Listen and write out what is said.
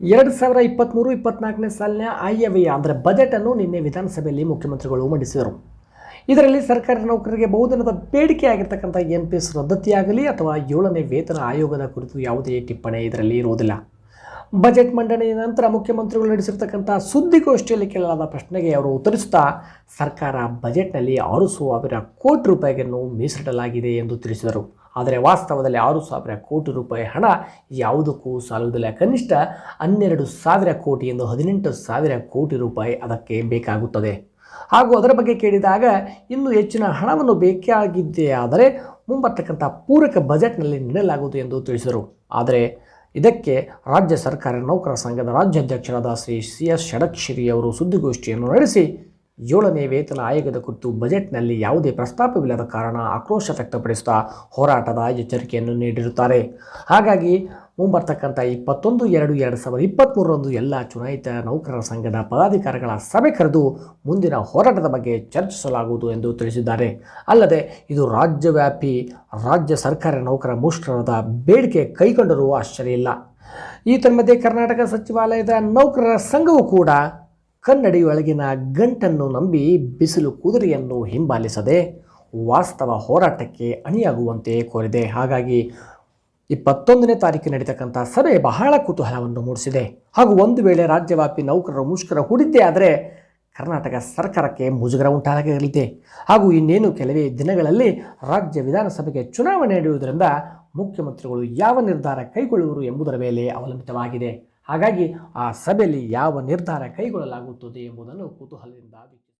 ಎರಡು ಸಾವಿರ ಇಪ್ಪತ್ತ್ಮೂರು ಇಪ್ಪತ್ನಾಲ್ಕನೇ ಸಾಲಿನ ಆಯವ್ಯಯ ಅಂದರೆ ಬಜೆಟನ್ನು ನಿನ್ನೆ ವಿಧಾನಸಭೆಯಲ್ಲಿ ಮುಖ್ಯಮಂತ್ರಿಗಳು ಮಂಡಿಸಿದರು. ಇದರಲ್ಲಿ ಸರ್ಕಾರಿ ನೌಕರರಿಗೆ ಬಹುದಿನದ ಬೇಡಿಕೆ ಆಗಿರ್ತಕ್ಕಂಥ ಎನ್ ಪಿ ಎಸ್ ರದ್ದತಿಯಾಗಲಿ ಅಥವಾ ಏಳನೇ ವೇತನ ಆಯೋಗದ ಕುರಿತು ಯಾವುದೇ ಟಿಪ್ಪಣಿ ಇದರಲ್ಲಿ ಇರುವುದಿಲ್ಲ. ಬಜೆಟ್ ಮಂಡನೆಯ ನಂತರ ಮುಖ್ಯಮಂತ್ರಿಗಳು ನಡೆಸಿರ್ತಕ್ಕಂಥ ಸುದ್ದಿಗೋಷ್ಠಿಯಲ್ಲಿ ಕೇಳಲಾದ ಪ್ರಶ್ನೆಗೆ ಅವರು ಉತ್ತರಿಸುತ್ತಾ, ಸರ್ಕಾರ ಬಜೆಟ್ನಲ್ಲಿ ಆರು ಸಾವಿರ ಕೋಟಿ ರೂಪಾಯಿಗಳನ್ನು ಮೀಸಲಿಡಲಾಗಿದೆ ಎಂದು ತಿಳಿಸಿದರು. ಆದರೆ ವಾಸ್ತವದಲ್ಲಿ ಆರು ಸಾವಿರ ಕೋಟಿ ರೂಪಾಯಿ ಹಣ ಯಾವುದಕ್ಕೂ ಸಾಲುವುದಿಲ್ಲ. ಕನಿಷ್ಠ ಹನ್ನೆರಡು ಸಾವಿರ ಕೋಟಿ ಎಂದು ಹದಿನೆಂಟು ಸಾವಿರ ಕೋಟಿ ರೂಪಾಯಿ ಅದಕ್ಕೆ ಬೇಕಾಗುತ್ತದೆ. ಹಾಗೂ ಅದರ ಬಗ್ಗೆ ಕೇಳಿದಾಗ ಇನ್ನೂ ಹೆಚ್ಚಿನ ಹಣವನ್ನು ಬೇಕಾಗಿದ್ದೇ ಆದರೆ ಮುಂಬರ್ತಕ್ಕಂಥ ಪೂರಕ ಬಜೆಟ್ನಲ್ಲಿ ನೀಡಲಾಗುವುದು ಎಂದು ತಿಳಿಸಿದರು. ಆದರೆ ಇದಕ್ಕೆ ರಾಜ್ಯ ಸರ್ಕಾರ ನೌಕರ ಸಂಘದ ರಾಜ್ಯಾಧ್ಯಕ್ಷರಾದ ಶ್ರೀ ಸಿ ಎಸ್ ಷಡಕ್ಷರಿ ಅವರು ಸುದ್ದಿಗೋಷ್ಠಿಯನ್ನು ನಡೆಸಿ ಏಳನೇ ವೇತನ ಆಯೋಗದ ಕುರಿತು ಬಜೆಟ್ನಲ್ಲಿ ಯಾವುದೇ ಪ್ರಸ್ತಾಪವಿಲ್ಲದ ಕಾರಣ ಆಕ್ರೋಶ ವ್ಯಕ್ತಪಡಿಸುತ್ತಾ ಹೋರಾಟದ ಎಚ್ಚರಿಕೆಯನ್ನು ನೀಡಿರುತ್ತಾರೆ. ಹಾಗಾಗಿ ಮುಂಬರ್ತಕ್ಕಂಥ ಇಪ್ಪತ್ತೊಂದು, ಎರಡು ಎರಡು ಸಾವಿರದ ಇಪ್ಪತ್ತ್ಮೂರರಂದು ಎಲ್ಲ ಚುನಾಯಿತ ನೌಕರರ ಸಂಘದ ಪದಾಧಿಕಾರಿಗಳ ಸಭೆ ಕರೆದು ಮುಂದಿನ ಹೋರಾಟದ ಬಗ್ಗೆ ಚರ್ಚಿಸಲಾಗುವುದು ಎಂದು ತಿಳಿಸಿದ್ದಾರೆ. ಅಲ್ಲದೆ ಇದು ರಾಜ್ಯವ್ಯಾಪಿ ರಾಜ್ಯ ಸರ್ಕಾರಿ ನೌಕರ ಮುಷ್ಕರದ ಬೇಡಿಕೆ ಕೈಗೊಂಡರೂ ಆಶ್ಚರ್ಯ ಇಲ್ಲ. ಈ ತನ್ಮಧ್ಯೆ ಕರ್ನಾಟಕ ಸಚಿವಾಲಯದ ನೌಕರರ ಸಂಘವು ಕೂಡ ಕನ್ನಡಿಯೊಳಗಿನ ಗಂಟನ್ನು ನಂಬಿ ಬಿಸಿಲು ಕುದುರೆಯನ್ನು ಹಿಂಬಾಲಿಸದೆ ವಾಸ್ತವ ಹೋರಾಟಕ್ಕೆ ಅಣಿಯಾಗುವಂತೆ ಕೋರಿದೆ. ಹಾಗಾಗಿ ಇಪ್ಪತ್ತೊಂದನೇ ತಾರೀಕು ನಡೀತಕ್ಕಂಥ ಸಭೆ ಬಹಳ ಕುತೂಹಲವನ್ನು ಮೂಡಿಸಿದೆ. ಹಾಗೂ ಒಂದು ವೇಳೆ ರಾಜ್ಯವ್ಯಾಪಿ ನೌಕರರು ಮುಷ್ಕರ ಹೂಡಿದ್ದೇ ಆದರೆ ಕರ್ನಾಟಕ ಸರ್ಕಾರಕ್ಕೆ ಮುಜುಗರ ಉಂಟಾಗಲಿದೆ. ಹಾಗೂ ಇನ್ನೇನು ಕೆಲವೇ ದಿನಗಳಲ್ಲಿ ರಾಜ್ಯ ವಿಧಾನಸಭೆಗೆ ಚುನಾವಣೆ ನಡೆಯುವುದರಿಂದ ಮುಖ್ಯಮಂತ್ರಿಗಳು ಯಾವ ನಿರ್ಧಾರ ಕೈಗೊಳ್ಳುವರು ಎಂಬುದರ ಮೇಲೆ ಅವಲಂಬಿತವಾಗಿದೆ. ಹಾಗಾಗಿ ಆ ಸಭೆಯಲ್ಲಿ ಯಾವ ನಿರ್ಧಾರ ಕೈಗೊಳ್ಳಲಾಗುತ್ತದೆ ಎಂಬುದನ್ನು ಕುತೂಹಲದಿಂದ